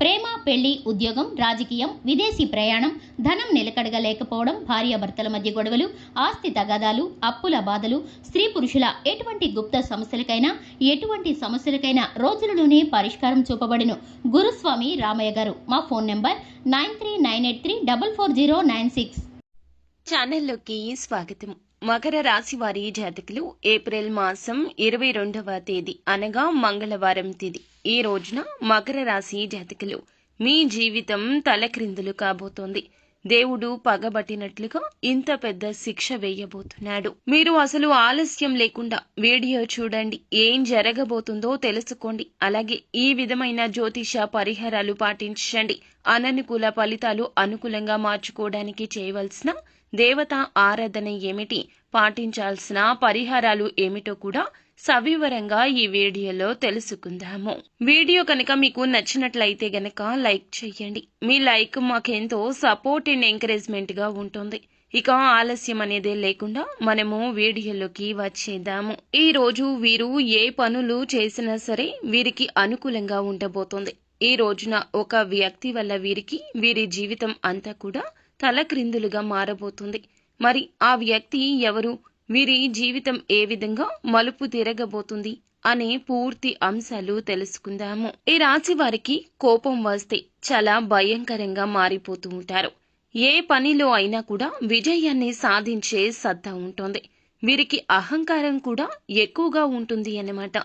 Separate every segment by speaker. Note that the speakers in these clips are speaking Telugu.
Speaker 1: ప్రేమ పెళ్ళి ఉద్యోగం రాజకీయం విదేశీ ప్రయాణం ధనం నిలకడగా లేకపోవడం భార్యాభర్తల మధ్య గొడవలు ఆస్తి తగాదాలు అప్పుల బాధలు స్త్రీ పురుషుల ఎటువంటి గుప్త సమస్యలకైనా ఎటువంటి సమస్యలకైనా రోజులలోనే పరిష్కారం చూపబడిను. గురుస్వామి రామయ్య గారు మా phone number nine three nine eight three double four zero nine six.
Speaker 2: ఛానల్లోకి స్వాగతం. మకర రాశి వారి జాతకులు ఏప్రిల్ మాసం ఇరవై రెండవ తేదీ అనగా మంగళవారం తేదీ. ఈ రోజున మకర రాశి జాతకులు మీ జీవితం తలక్రిందులు కాబోతోంది. దేవుడు పగబట్టినట్లుగా ఇంత పెద్ద శిక్ష వేయబోతున్నాడు. మీరు అసలు ఆలస్యం లేకుండా వీడియో చూడండి. ఏం జరగబోతుందో తెలుసుకోండి. అలాగే ఈ విధమైన జ్యోతిష పరిహారాలు పాటించండి. అననుకూల ఫలితాలు అనుకూలంగా మార్చుకోవడానికి చేయవలసిన దేవత ఆరాధన ఏమిటి? పాటించాల్సిన పరిహారాలు ఏమిటో కూడా సవివరంగా ఈ వీడియోలో తెలుసుకుందాము. వీడియో కనుక మీకు నచ్చినట్లయితే గనక లైక్ చేయండి. మీ లైక్ మాకెంతో సపోర్ట్ అండ్ ఎంకరేజ్మెంట్గా ఉంటుంది. ఇక ఆలస్యం అనేదే లేకుండా మనము వీడియోలోకి వచ్చేద్దాము. ఈ రోజు వీరు ఏ పనులు చేసినా సరే వీరికి అనుకూలంగా ఉండబోతోంది. ఈ రోజున ఒక వ్యక్తి వల్ల వీరికి వీరి జీవితం అంతా కూడా తలక్రిందులుగా మారబోతుంది. మరి ఆ వ్యక్తి ఎవరు? వీరి జీవితం ఏ విధంగా మలుపు తిరగబోతుంది అనే పూర్తి అంశాలు తెలుసుకుందాము. ఈ రాశి వారికి కోపం వస్తే చాలా భయంకరంగా మారిపోతూ ఉంటారు. ఏ పనిలో అయినా కూడా విజయాన్ని సాధించే సత్తా ఉంటుంది. వీరికి అహంకారం కూడా ఎక్కువగా ఉంటుంది అన్నమాట.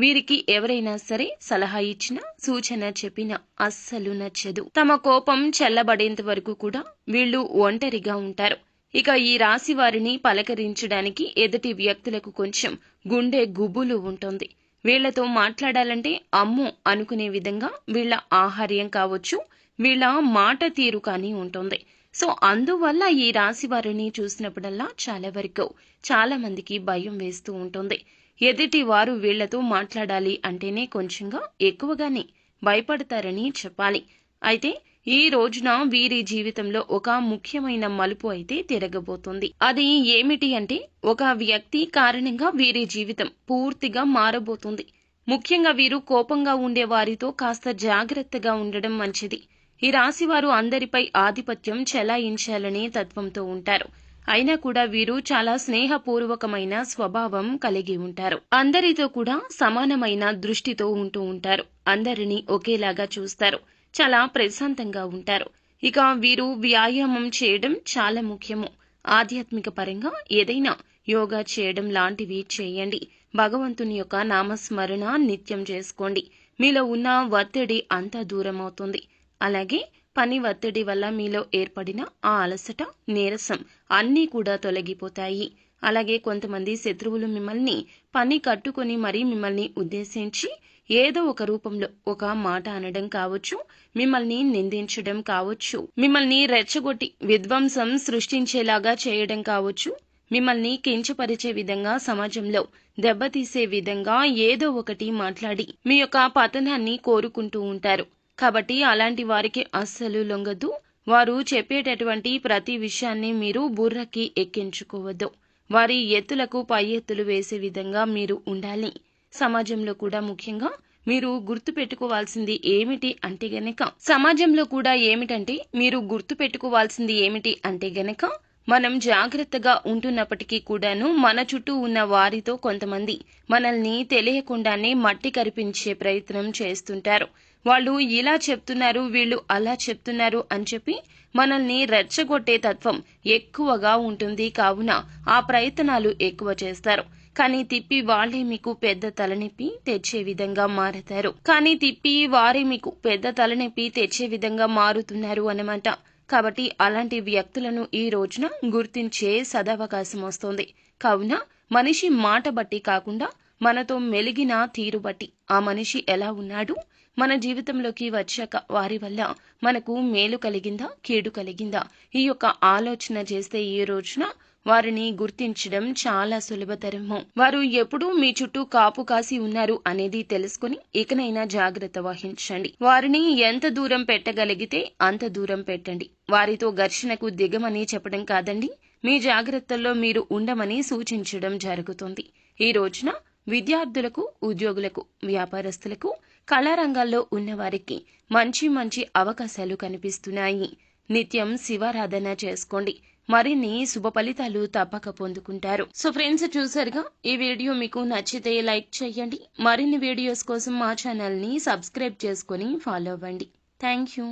Speaker 2: వీరికి ఎవరైనా సరే సలహా ఇచ్చినా సూచన చెప్పినా అస్సలు నచ్చదు. తమ కోపం చల్లబడేంత వరకు కూడా వీళ్ళు ఒంటరిగా ఉంటారు. ఇక ఈ రాశి వారిని పలకరించడానికి ఎదుటి వ్యక్తులకు కొంచెం గుండె గుబులు ఉంటుంది. వీళ్ళతో మాట్లాడాలంటే అమ్ము అనుకునే విధంగా వీళ్ళ ఆహార్యం కావచ్చు వీళ్ళ మాట తీరు కానీ ఉంటుంది. సో అందువల్ల ఈ రాశి వారిని చూసినప్పుడల్లా చాలా వరకు చాలా మందికి భయం వేస్తూ ఉంటుంది. ఎదుటి వారు వీళ్ళతో మాట్లాడాలి అంటేనే కొంచెంగా ఎక్కువగానే భయపడతారని చెప్పాలి. అయితే ఈ రోజున వీరి జీవితంలో ఒక ముఖ్యమైన మలుపు అయితే తిరగబోతుంది. అది ఏమిటి అంటే ఒక వ్యక్తి కారణంగా వీరి జీవితం పూర్తిగా మారబోతుంది. ముఖ్యంగా వీరు కోపంగా ఉండే వారితో కాస్త జాగ్రత్తగా ఉండడం మంచిది. ఈ రాశివారు అందరిపై ఆధిపత్యం చెలాయించాలనే తత్వంతో ఉంటారు. అయినా కూడా వీరు చాలా స్నేహపూర్వకమైన స్వభావం కలిగి ఉంటారు. అందరితో కూడా సమానమైన దృష్టితో ఉంటూ ఉంటారు. అందరినీ ఒకేలాగా చూస్తారు. చాలా ప్రశాంతంగా ఉంటారు. ఇక వీరు వ్యాయామం చేయడం చాలా ముఖ్యము. ఆధ్యాత్మిక పరంగా ఏదైనా యోగా చేయడం లాంటివి చేయండి. భగవంతుని యొక్క నామస్మరణ నిత్యం చేసుకోండి. మీలో ఉన్న ఒత్తిడి అంతా దూరం అవుతుంది అలాగే పని ఒత్తిడి వల్ల మీలో ఏర్పడిన ఆ అలసట నీరసం అన్నీ కూడా తొలగిపోతాయి. అలాగే కొంతమంది శత్రువులు మిమ్మల్ని పని కట్టుకొని మరీ మిమ్మల్ని ఉద్దేశించి ఏదో ఒక రూపంలో ఒక మాట అనడం కావచ్చు మిమ్మల్ని నిందించడం కావచ్చు మిమ్మల్ని రెచ్చగొట్టి విధ్వంసం సృష్టించేలాగా చేయడం కావచ్చు మిమ్మల్ని కించపరిచే విధంగా సమాజంలో దెబ్బతీసే విధంగా ఏదో ఒకటి మాట్లాడి మీ యొక్క పతనాన్ని కోరుకుంటూ ఉంటారు. కాబట్టి అలాంటి వారికి అస్సలు లొంగదు. వారు చెప్పేటటువంటి ప్రతి విషయాన్ని మీరు బుర్రకి ఎక్కించుకోవద్దు. వారి ఎత్తులకు పై ఎత్తులు వేసే విధంగా మీరు ఉండాలి. సమాజంలో కూడా ముఖ్యంగా మీరు గుర్తు పెట్టుకోవాల్సింది ఏమిటి అంటే గనక సమాజంలో కూడా ఏమిటంటే మీరు గుర్తు పెట్టుకోవాల్సింది ఏమిటి అంటే గనక మనం జాగ్రత్తగా ఉంటున్నప్పటికీ కూడాను మన చుట్టూ ఉన్న వారితో కొంతమంది మనల్ని తెలియకుండానే మట్టి కరిపించే ప్రయత్నం చేస్తుంటారు. వాళ్ళు ఇలా చెప్తున్నారు వీళ్ళు అలా చెప్తున్నారు అని చెప్పి మనల్ని రెచ్చగొట్టే తత్వం ఎక్కువగా ఉంటుంది. కావున ఆ ప్రయత్నాలు ఎక్కువ చేస్తారు. కానీ తిప్పి వాళ్ళే మీకు పెద్ద తలనొప్పి తెచ్చే విధంగా మారతారు. కానీ తిప్పి వారే మీకు పెద్ద తలనొప్పి తెచ్చే విధంగా మారుతున్నారు అనమాట కాబట్టి అలాంటి వ్యక్తులను ఈ రోజున గుర్తించే సదవకాశం వస్తుంది. కావున మనిషి మాట బట్టి కాకుండా మనతో మెలిగిన తీరు బట్టి ఆ మనిషి ఎలా ఉన్నాడు? మన జీవితంలోకి వచ్చాక వారి వల్ల మనకు మేలు కలిగిందా కీడు కలిగిందా? ఈ యొక్క ఆలోచన చేస్తే ఈ రోజున వారిని గుర్తించడం చాలా సులభతరము. వారు ఎప్పుడూ మీ చుట్టూ కాపు కాసి ఉన్నారు అనేది తెలుసుకుని ఇకనైనా జాగ్రత్త వహించండి. వారిని ఎంత దూరం పెట్టగలిగితే అంత దూరం పెట్టండి. వారితో ఘర్షణకు దిగమని చెప్పడం కాదండి మీ జాగ్రత్తల్లో మీరు ఉండమని సూచించడం జరుగుతుంది. ఈ రోజున విద్యార్థులకు ఉద్యోగులకు వ్యాపారస్తులకు కళారంగాల్లో ఉన్నవారికి మంచి మంచి అవకాశాలు కనిపిస్తున్నాయి. నిత్యం శివారాధన చేసుకోండి. మరిన్ని శుభ ఫలితాలు తప్పక పొందుకుంటారు. సో ఫ్రెండ్స్ చూసారుగా? ఈ వీడియో మీకు నచ్చితే లైక్ చేయండి. మరిన్ని వీడియోస్ కోసం మా ఛానల్ని సబ్స్క్రైబ్ చేసుకుని ఫాలో అవ్వండి. Thank you.